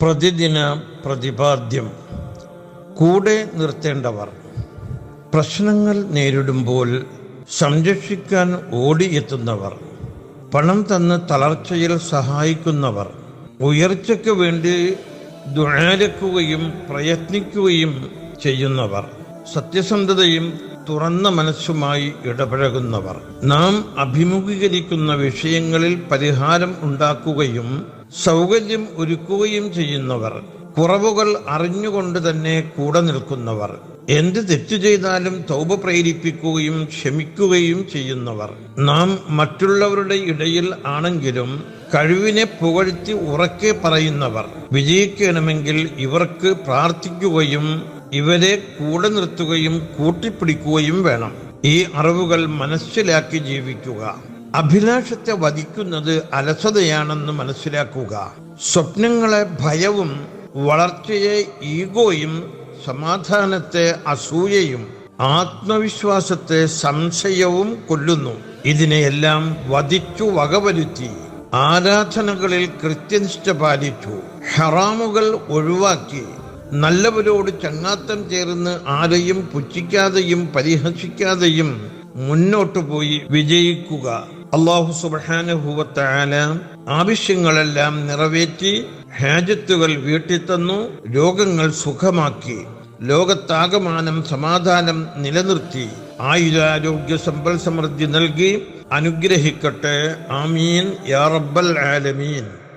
പ്രതിദിന പ്രതിപാദ്യം. കൂടെ നിർത്തേണ്ടവർ പ്രശ്നങ്ങൾ നേരിടുമ്പോൾ സംരക്ഷിക്കാൻ ഓടിയെത്തുന്നവർ പണം തന്ന് തളർച്ചയിൽ സഹായിക്കുന്നവർ ഉയർച്ചയ്ക്ക് വേണ്ടി ദുരക്കുകയും പ്രയത്നിക്കുകയും ചെയ്യുന്നവർ സത്യസന്ധതയും തുറന്ന മനസ്സുമായി ഇടപഴകുന്നവർ. നാം അഭിമുഖീകരിക്കുന്ന വിഷയങ്ങളിൽ പരിഹാരം ഉണ്ടാക്കുകയും സൗകര്യം ഒരുക്കുകയും ചെയ്യുന്നവർ കുറവുകൾ അറിഞ്ഞുകൊണ്ട് തന്നെ കൂടെ നിൽക്കുന്നവർ എന്ത് തെറ്റു ചെയ്താലും തൗബ പ്രേരിപ്പിക്കുകയും ക്ഷമിക്കുകയും ചെയ്യുന്നവർ. നാം മറ്റുള്ളവരുടെ ഇടയിൽ ആണെങ്കിലും കഴിവിനെ പുകഴ്ത്തി ഉറക്കെ പറയുന്നവർ. വിജയിക്കണമെങ്കിൽ ഇവർക്ക് പ്രാർത്ഥിക്കുകയും ഇവരെ കൂടെ നിർത്തുകയും കൂട്ടിപ്പിടിക്കുകയും വേണം. ഈ അറിവുകൾ മനസ്സിലാക്കി ജീവിക്കുക. അഭിലാഷത്തെ വധിക്കുന്നത് അലസതയാണെന്ന് മനസ്സിലാക്കുക. സ്വപ്നങ്ങളെ ഭയവും വളർച്ചയെ ഈഗോയും സമാധാനത്തെ അസൂയയും ആത്മവിശ്വാസത്തെ സംശയവും കൊല്ലുന്നു. ഇതിനെയെല്ലാം വധിച്ചു വകവരുത്തി. ആരാധനകളിൽ കൃത്യനിഷ്ഠ പാലിച്ചു. ഹറാമുകൾ ഒഴിവാക്കി. നല്ലവരോട് ചങ്ങാത്തം ചേർന്ന് ആരെയും പുച്ഛിക്കാതെയും പരിഹസിക്കാതെയും മുന്നോട്ടു പോയി വിജയിക്കുക. അള്ളാഹു സുബാനുഭൂവത്തായ ആവശ്യങ്ങളെല്ലാം നിറവേറ്റി ഹാജത്തുകൾ വീട്ടിൽ തന്നു രോഗങ്ങൾ സുഖമാക്കി ലോകത്താകമാനം സമാധാനം നിലനിർത്തി ആയുരാരോഗ്യ സമ്പൽ സമൃദ്ധി നൽകി അനുഗ്രഹിക്കട്ടെ. ആമീൻ. യാ റബ്ബൽ ആലമീൻ.